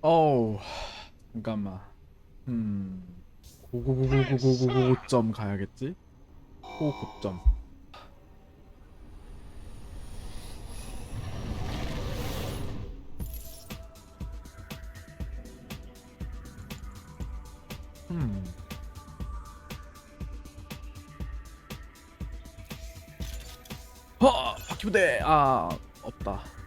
어우 잠깐만 음 고고고고고고고점 가야겠지? 고고점 음 허! 바퀴부대! 아 없다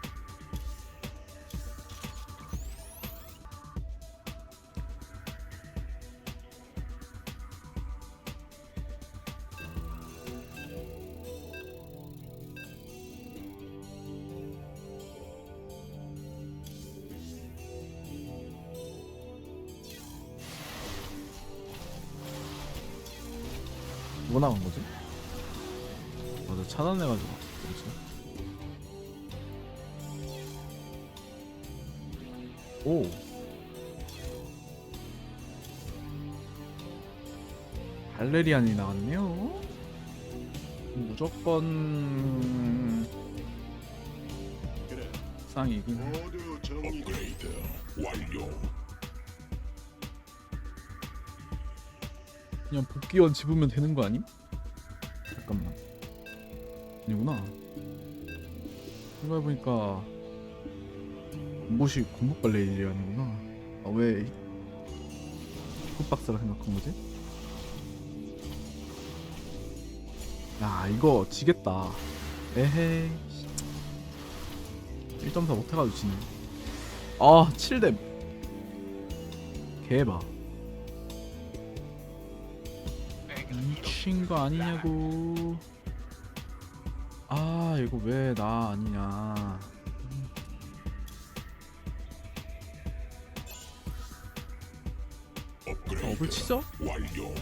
뭐 나간 거지? 맞아 차단해가지고 뭐지? 오 발레리안이 나왔네요 무조건 정리 업그레이드 완료. 그냥 복귀원 집으면 되는 거 아님? 잠깐만. 아니구나. 생각해보니까 공보시 공복 발레리안이구나. 아 왜 풋박스라 생각한 거지? 야 이거 지겠다. 에헤이. 1.4 못해가지고 지네. 아 7댐. 개봐 미친 거 아니냐고 아 이거 왜 나 아니냐 업을 치죠? 완료.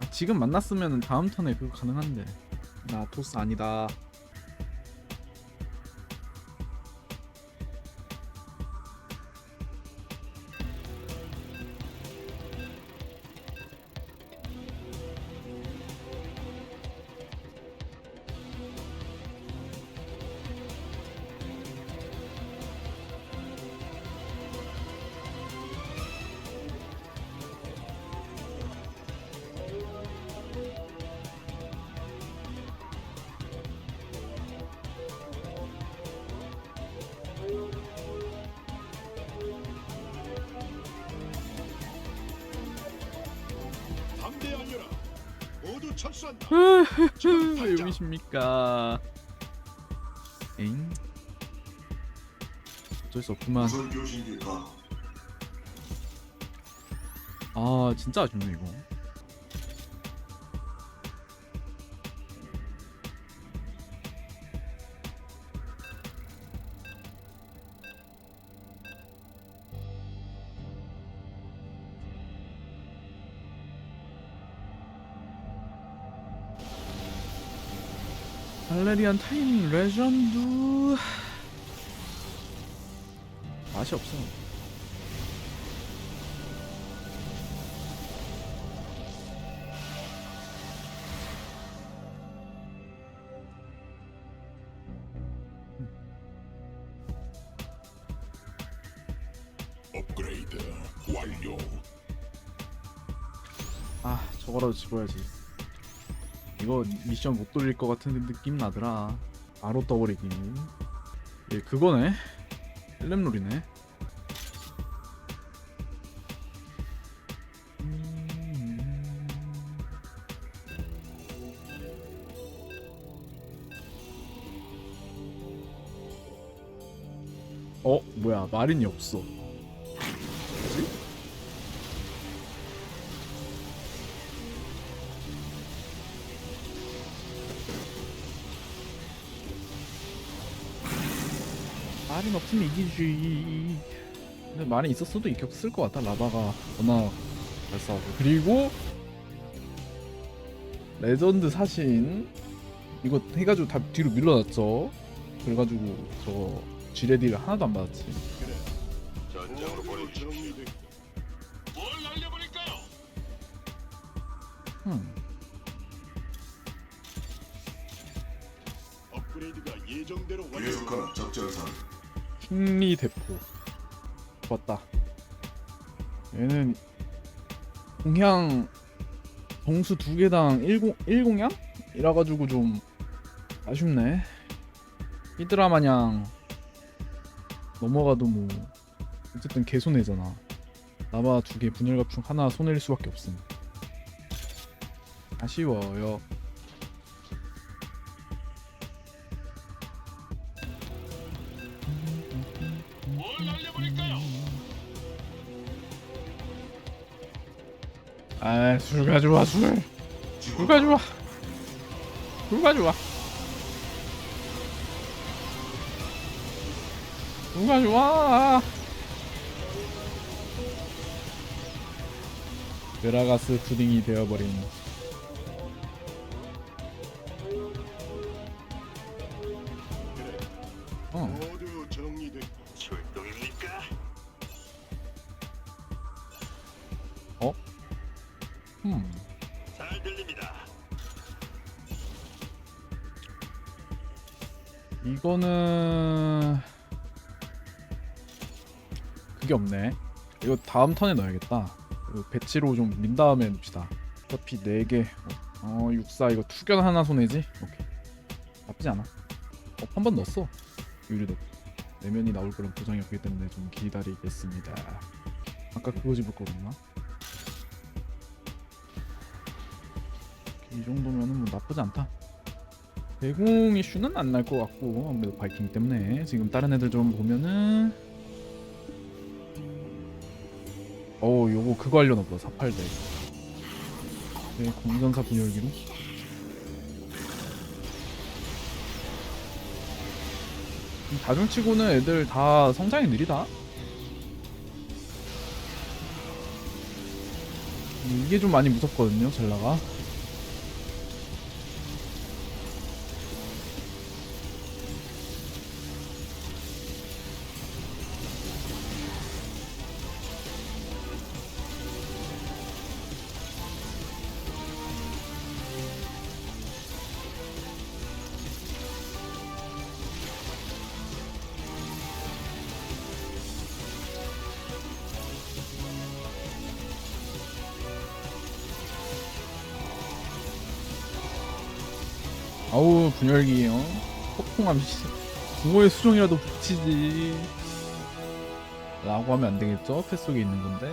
아, 지금 만났으면 다음 턴에 그거 가능한데 나 토스 아니다 철수한다. 용이십니까? 엥? 어쩔 수 없구만. 무슨? 아 진짜 아쉽네 이거 발레리안 타임 레전드. 맛이 없어. 업그레이드 완료. 아 저거라도 집어야지 이거 미션 못 돌릴 것 같은 느낌 나더라. 바로 떠버리기. 예 그거네. 헬렘롤이네. 음. 어 뭐야. 마린이 없어 말이 없으면 이기지. 근데 말이 있었어도 이겼을 것 같다. 라바가 워낙 잘 싸우고. 그리고 레전드 사신 이거 해가지고 다 뒤로 밀어놨죠. 그래가지고 저 지레디를 하나도 안 받았지. 그래 전장으로 모두 보내주십시오. 정리돼 뭘 날려버릴까요? 음. 업그레이드가 예정대로 완료 계속하는 적절상 킹리 대포. 좋았다. 얘는 공향 정수 두 개당 10 1공향? 이라 가지고 좀 아쉽네. 히드라 마냥 넘어가도 뭐 어쨌든 개 손해잖아. 나바 두개 분열갑 중 하나 손해일 수밖에 없음. 아쉬워요. 아, 술 가져와 술. 술 가져와. 술 가져와. 술 가져와. 그라가스 푸딩이 되어버린. 이거는 그게 없네. 이거 다음 턴에 넣어야겠다. 이거 배치로 좀 민 다음에 넣읍시다. 어차피 4개. 어, 64 이거 투견 하나 손해지? 오케이. 나쁘지 않아. 어, 한 번 넣었어. 유리도. 내면이 나올 그런 보장이 없기 때문에 좀 기다리겠습니다. 아까 그거 집을 거였나? 이 정도면은 뭐 나쁘지 않다. 대공 이슈는 안 날 것 같고 아무래도 바이킹 때문에. 지금 다른 애들 좀 보면은. 어 요거 그거 하려나 보다. 480 네, 공전사 분열기로. 다중치고는 애들 다 성장이 느리다. 음, 이게 좀 많이 무섭거든요 젤라가 아우 분열기요. 폭풍함 씨 붕어의 수종이라도 붙이지. 라고 하면 안 되겠죠? 패 속에 있는 건데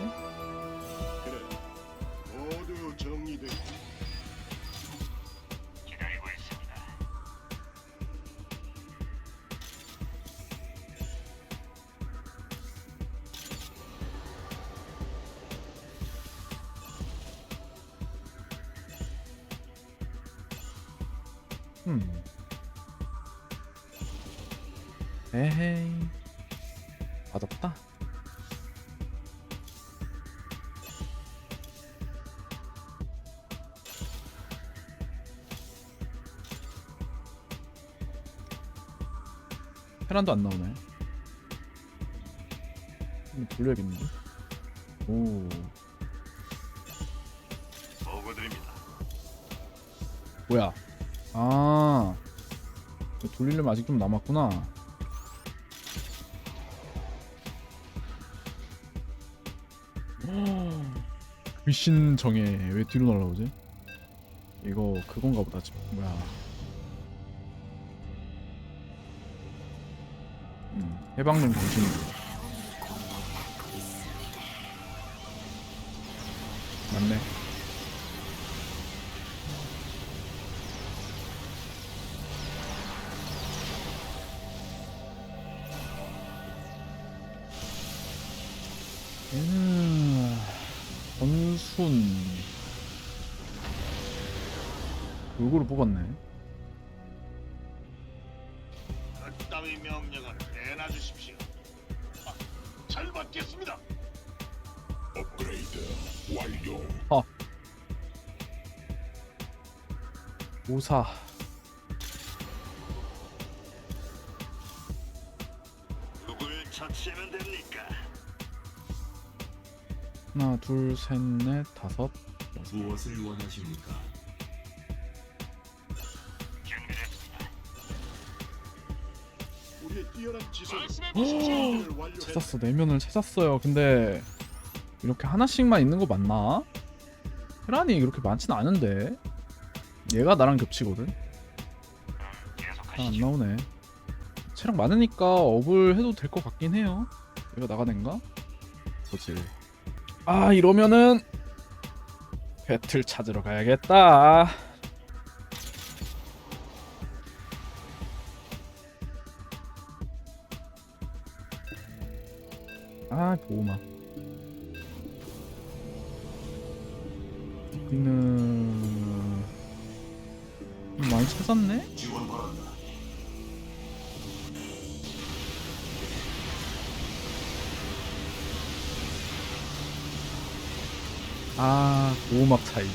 음. 에헤이. 맛없다. 테란도 안 나오네. 돌려야겠는데? 오. 보고 드립니다. 뭐야? 아 돌리려면 아직 좀 남았구나. 귀신 정에 왜 뒤로 날라오지? 이거 그건가 보다. 뭐야? 음, 해방용 정신. 맞네. 받겠습니다. 업그레이드 완료. 오사 누굴 처치하면 됩니까? 하나 둘 셋 넷 다섯 무엇을 원하십니까? 오. 찾았어 내면을 찾았어요. 근데 이렇게 하나씩만 있는 거 맞나? 테란이 그렇게 많진 않은데 얘가 나랑 겹치거든 아, 안. 나오네 체력 많으니까 업을 해도 될 것 같긴 해요 얘가 나가낸가? 그렇지 아 이러면은 배틀 찾으러 가야겠다 아 보호막 여기는 많이 찾았네? 아 보호막 차이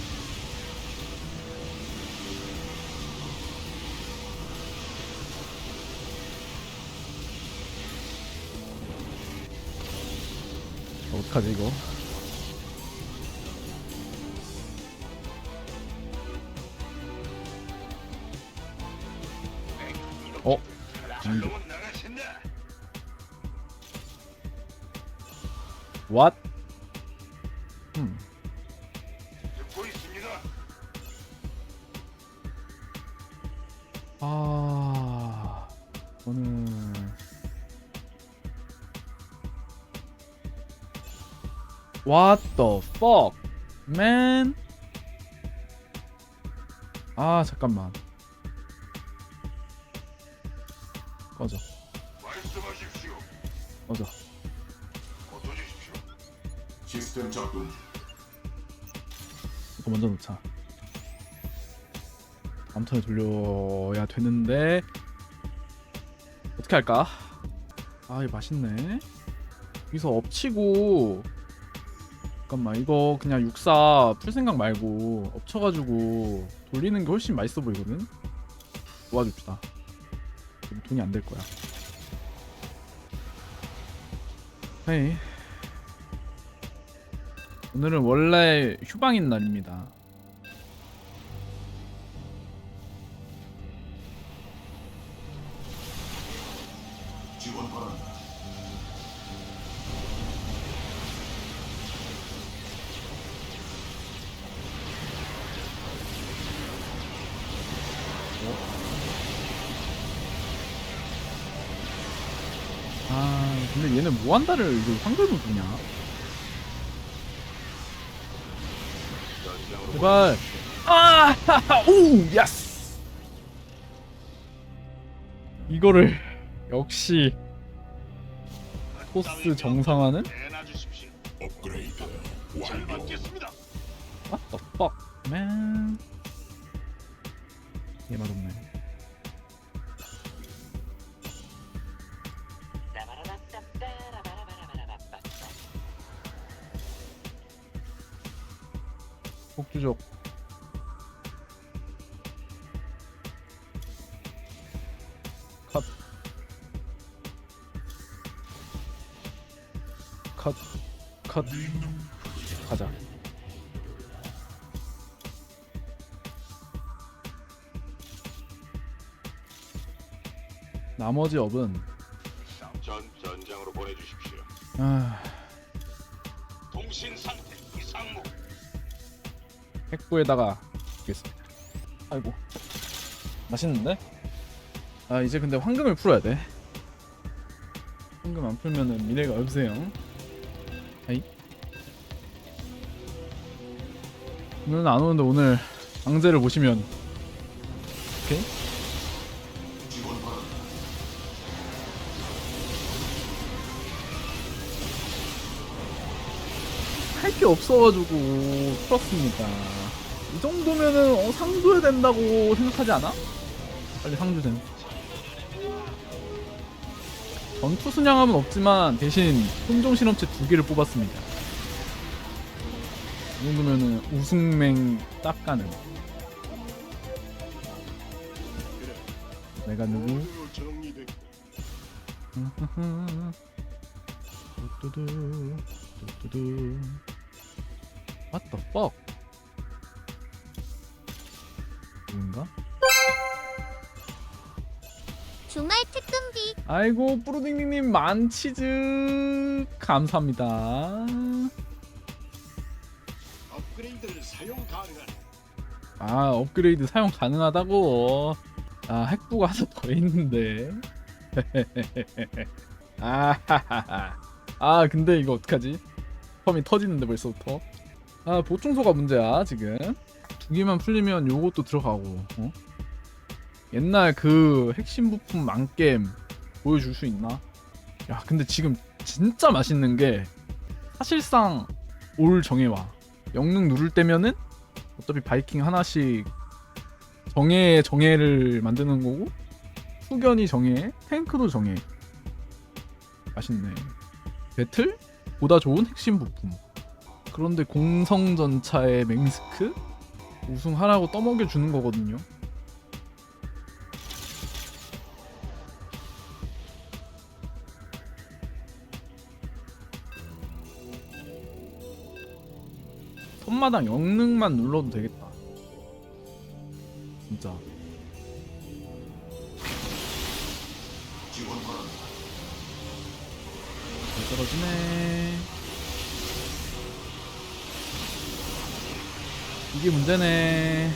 어떡하지 이거 What the fuck, man? 아 잠깐만. 꺼져, 말씀하십시오. 꺼져. 거둬주십시오. 시스템 작동 중. 이거 먼저 놓자. 다음 턴에 돌려야 되는데 어떻게 할까? 아, 이거 맛있네. 여기서 엎치고 잠깐만 이거 그냥 육사 풀 생각 말고 엎쳐가지고 돌리는 게 훨씬 맛있어 보이거든. 도와줍시다. 돈이 안 될 거야. 헤이. 오늘은 원래 휴방인 날입니다. 뭐 한다를 이거 황금을 보냐? 제발 아! 오! 예스! 이거를 역시 코스 정상화는? 업그레이드 잘 완료. What the fuck, man? 얘 맛없네. 폭주족. 컷. 컷. 컷. 가자. 나머지 업은 전 전장으로 보내주십시오. 아, 통신 상태 이상무. 핵부에다가 주겠습니다. 아이고 맛있는데? 아 이제 근데 황금을 풀어야 돼. 황금 안 풀면은 미래가 없어요. 아이. 오늘은 안 오는데 오늘 강제를 보시면 오케이? 할 게 없어가지고 풀었습니다. 이 정도면은 어, 상줘야 된다고 생각하지 않아? 빨리 상주된. 전투 순양함은 없지만 대신 혼종 실험체 두 개를 뽑았습니다. 이 정도면은 우승맹 딱 가는. 내가 누구? 정리됐고 뚜뚜두 뚜뚜두 What the fuck? 뭔가? 주말 특근비 아이고 뿌루딩딩님 만치즈 감사합니다. 업그레이드를 사용 가능한 아 업그레이드 사용 가능하다고. 아 핵부가 하나 더 있는데. 아하하하. 아 근데 이거 어떡하지? 펌이 터지는데 벌써부터. 아 보충소가 문제야 지금. 두 개만 풀리면 요것도 들어가고 어? 옛날 그 핵심 부품 만겜 보여줄 수 있나? 야 근데 지금 진짜 맛있는 게 사실상 올 정해와. 영능 누를 때면은 어차피 바이킹 하나씩 정예 정예를 만드는 거고 후견이 정예 탱크도 정예 맛있네. 배틀? 보다 좋은 핵심 부품 그런데 공성전차의 맹스크 우승하라고 떠먹여 주는 거거든요 손마당 영능만 눌러도 되겠다. 진짜. 떨어지네. 이게 문제네.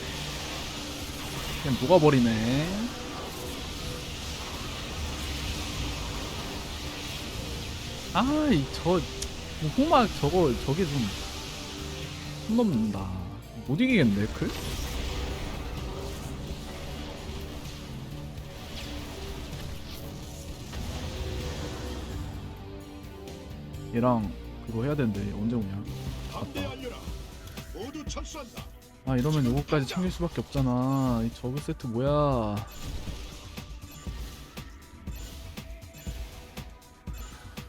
그냥 녹아버리네. 아, 이 저, 뭐 호막 저거, 저게 좀, 손 넘는다. 못 이기겠네, 클? 얘랑 그거 해야 되는데 언제 오냐? 모두 철수한다. 아 이러면 요거까지 챙길 수밖에 없잖아. 이 저그 세트 뭐야?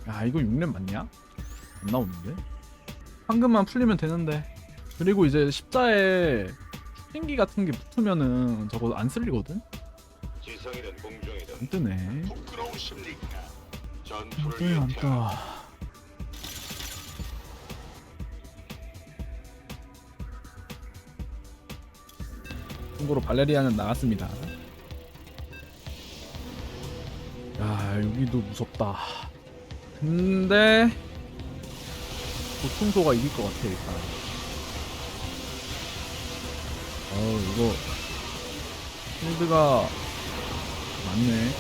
야 이거 6렙 맞냐? 안 나오는데? 황금만 풀리면 되는데. 그리고 이제 십자에 슈팅기 같은 게 붙으면은 저거 안 쓸리거든? 지성이든 공중이든 안 뜨네. 안 떠요 안 떠. 참고로 발레리아는 나갔습니다. 야 여기도 무섭다. 근데 보충소가 이길 것 같아 일단. 어우 이거 필드가 많네.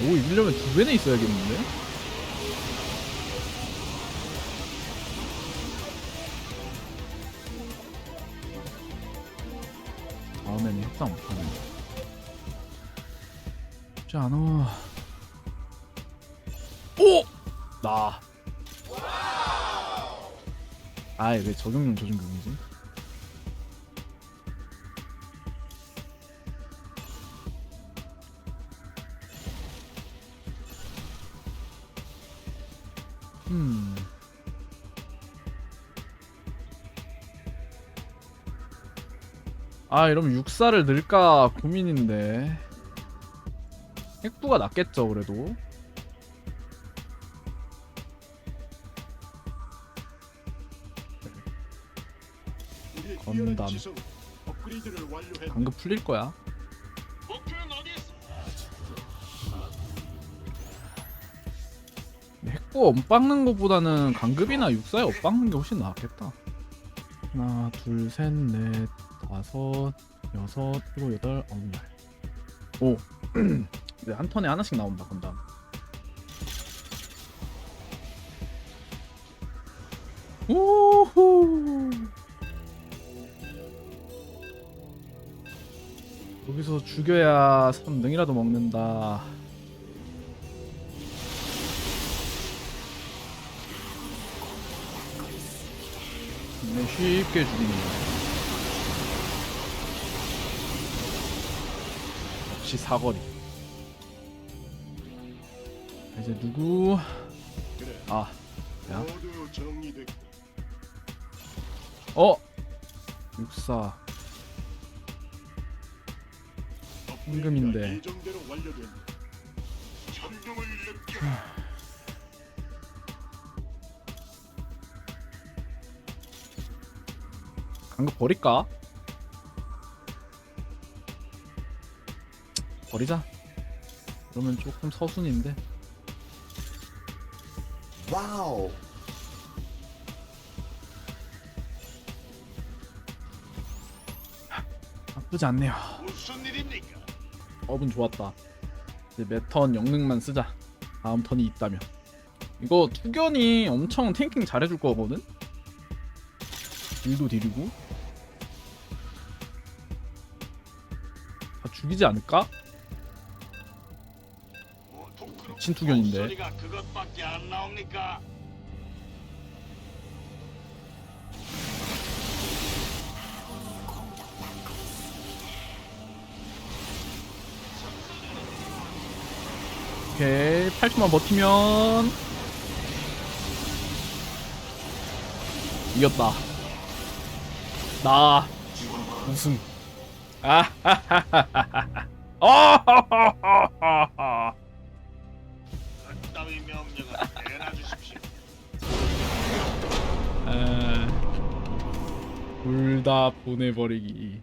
오 이기려면 두 배는 있어야겠는데? 협상 못하네 쉽지 않아 오! 나 아이 왜 적용용 조준경이지? 음. 아 이러면 육사를 넣을까 고민인데. 핵부가 낫겠죠 그래도. 건담. 방금 풀릴 거야. 핵부 엇박는 것보다는 강급이나 육사에 엇박는 게 훨씬 낫겠다. 하나 둘셋넷 다섯 여섯 일곱 여덟 아홉 열 오. 이제 한 턴에 하나씩 나온다 건담. 우후. 여기서 죽여야 3등이라도 먹는다. 네, 쉽게 죽이네 역시 사거리 이제 누구. 아 야. 어 육사 느껴. 강급 버릴까? 버리자. 그러면 조금 서순인데. 와우. 나쁘지 않네요. 무슨 일입니까? 업은 좋았다. 이제 매턴 영능만 쓰자. 다음 턴이 있다면. 이거 투견이 엄청 탱킹 잘해줄 거거든. 딜도 딜이고. 다 죽이지 않을까? 뭐 부끄러운 미친 투견인데. 소리가 그것밖에 안 나옵니까? 오케이 8초만 버티면. 이겼다. 나 우승. 아하하하하 어하하하하 둘다 보내버리기.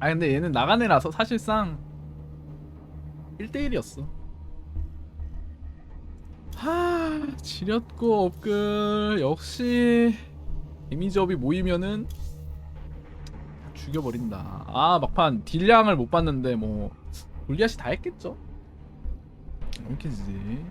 아 근데 얘는 나간 애라서 사실상 1대1이었어. 하 지렸고 업글. 역시 데미지업이 모이면은 죽여버린다. 아 막판 딜량을 못 봤는데 뭐 골리앗이 다 했겠죠 이렇게지